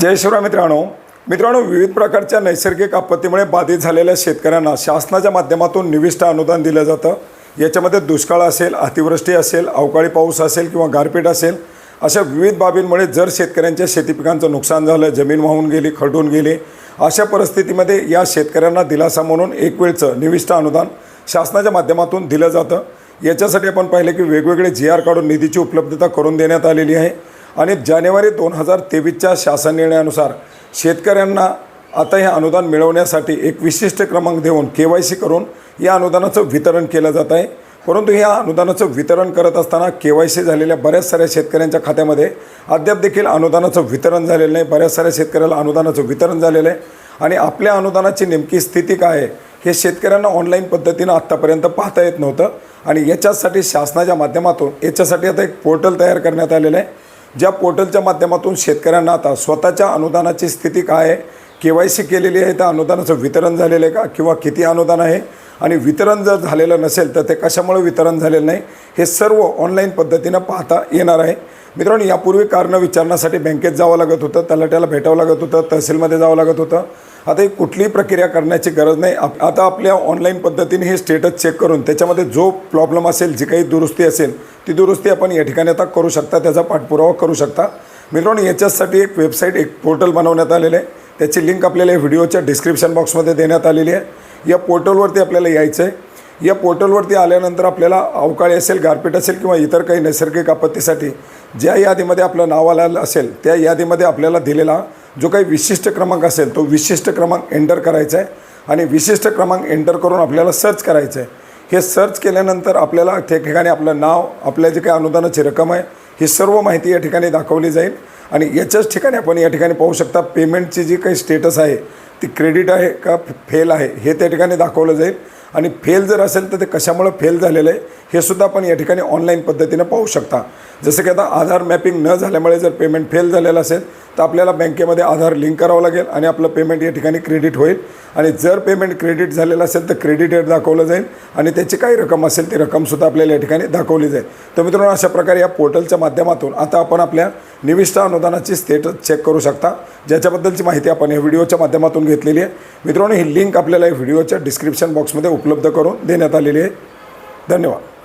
जय शिवराय मित्रांनो. मित्रांनो विविध प्रकारच्या नैसर्गिक आपत्तीमुळे बाधित झालेल्या शेतकऱ्यांना शासनाच्या माध्यमातून निविष्ट अनुदान दिलं जातं. याच्यामध्ये दुष्काळ असेल अतिवृष्टी असेल अवकाळी पाऊस असेल किंवा गारपीट असेल अशा विविध बाबींमुळे जर शेतकऱ्यांच्या शेती पिकांचं नुकसान झालं जमीन वाहून गेली खडून गेली अशा परिस्थितीमध्ये या शेतकऱ्यांना दिलासा म्हणून एक वेळचं निविष्ट अनुदान शासनाच्या माध्यमातून दिलं जातं. याच्यासाठी आपण पाहिलं की वेगवेगळे जी आर काढून निधीची उपलब्धता करून देण्यात आलेली आहे. आणि जानेवारी दोन हजार तेवीसच्या शासन निर्णयानुसार शेतकऱ्यांना आता हे अनुदान मिळवण्यासाठी एक विशिष्ट क्रमांक देऊन के वाय सी करून या अनुदानाचं वितरण केलं जात आहे. परंतु ह्या अनुदानाचं वितरण करत असताना के वाय सी झालेल्या बऱ्याच साऱ्या शेतकऱ्यांच्या खात्यामध्ये अद्याप देखील अनुदानाचं वितरण झालेलं नाही. बऱ्याच साऱ्या शेतकऱ्याला अनुदानाचं वितरण झालेलं आहे. आणि आपल्या अनुदानाची नेमकी स्थिती काय आहे हे शेतकऱ्यांना ऑनलाईन पद्धतीनं आत्तापर्यंत पाहता येत नव्हतं. आणि याच्यासाठी शासनाच्या माध्यमातून याच्यासाठी आता एक पोर्टल तयार करण्यात आलेलं आहे. ज्या पोर्टलच्या माध्यमातून शेतकऱ्यांना आता स्वतःच्या अनुदानाची स्थिती काय आहे के वाय सी केलेली आहे त्या अनुदानाचं वितरण झालेलं आहे का किंवा किती अनुदान आहे? आणि वितरण जर झालेलं नसेल तर ते कशामुळे वितरण झालेलं नाही? हे सर्व ऑनलाईन पद्धतीनं पाहता येणार आहे. मित्रांनो यापूर्वी कारणं विचारण्यासाठी बँकेत जावं लागत होतं तलाट्याला भेटावं लागत होतं तहसीलमध्ये जावं लागत होतं. आता ही कुठलीही प्रक्रिया करण्याची गरज नाही. आप आता आपल्या ऑनलाईन पद्धतीने हे स्टेटस चेक करून त्याच्यामध्ये जो प्रॉब्लेम असेल जी काही दुरुस्ती असेल ती दुरुस्ती आपण या ठिकाणी आता करू शकता त्याचा पाठपुरावा करू शकता. मित्रांनो याच्यासाठी एक वेबसाईट एक पोर्टल बनवण्यात आलेलं आहे. त्याची लिंक आपल्याला या व्हिडिओच्या डिस्क्रिप्शन बॉक्समध्ये देण्यात आलेली आहे. या पोर्टलवरती आपल्याला यायचं आहे या पोर्टलवरती आल्यानंतर आपल्याला अवकाळी असेल गारपीट असेल किंवा इतर काही नैसर्गिक आपत्तीसाठी ज्या यादीमध्ये आपलं नाव आलेलं असेल त्या यादीमध्ये आपल्याला दिलेला जो काही विशिष्ट क्रमांक असेल तो विशिष्ट क्रमांक एंटर करायचा आहे आणि विशिष्ट क्रमांक एंटर करून आपल्याला सर्च करायचं आहे. हे सर्च केल्यानंतर आपल्याला त्या ठिकाणी आपलं नाव आपल्या जे काही अनुदानाची रक्कम आहे ही सर्व माहिती या ठिकाणी दाखवली जाईल आणि याच्याच ठिकाणी आपण या ठिकाणी पाहू शकता पेमेंटची जी काही स्टेटस आहे ती क्रेडिट आहे का फेल आहे हे त्या ठिकाणी दाखवलं जाईल. आणि फेल जर असेल तर ते कशामुळं फेल झालेलं आहे हे सुद्धा आपण या ठिकाणी ऑनलाईन पद्धतीनं पाहू शकता. जसं की आता आधार मॅपिंग न झाल्यामुळे जर पेमेंट फेल झालेलं असेल तर आपल्याला बँकेमध्ये आधार लिंक करावं लागेल आणि आपलं पेमेंट या ठिकाणी क्रेडिट होईल. आणि जर पेमेंट क्रेडिट झालेलं असेल तर क्रेडिट रेट दाखवलं जाईल. आणि त्याची काही रक्कम असेल ती रक्कमसुद्धा आपल्याला या ठिकाणी दाखवली जाईल. तर मित्रांनो अशा प्रकारे या पोर्टलच्या माध्यमातून आता आपण आपल्या निविष्ठ अनुदानाची स्टेटस चेक करू शकता. ज्याच्याबद्दलची माहिती आपण या व्हिडिओच्या माध्यमातून घेतलेली आहे. मित्रांनो ही लिंक आपल्याला या व्हिडिओच्या डिस्क्रिप्शन बॉक्समध्ये उपलब्ध करून देण्यात आलेली आहे. धन्यवाद.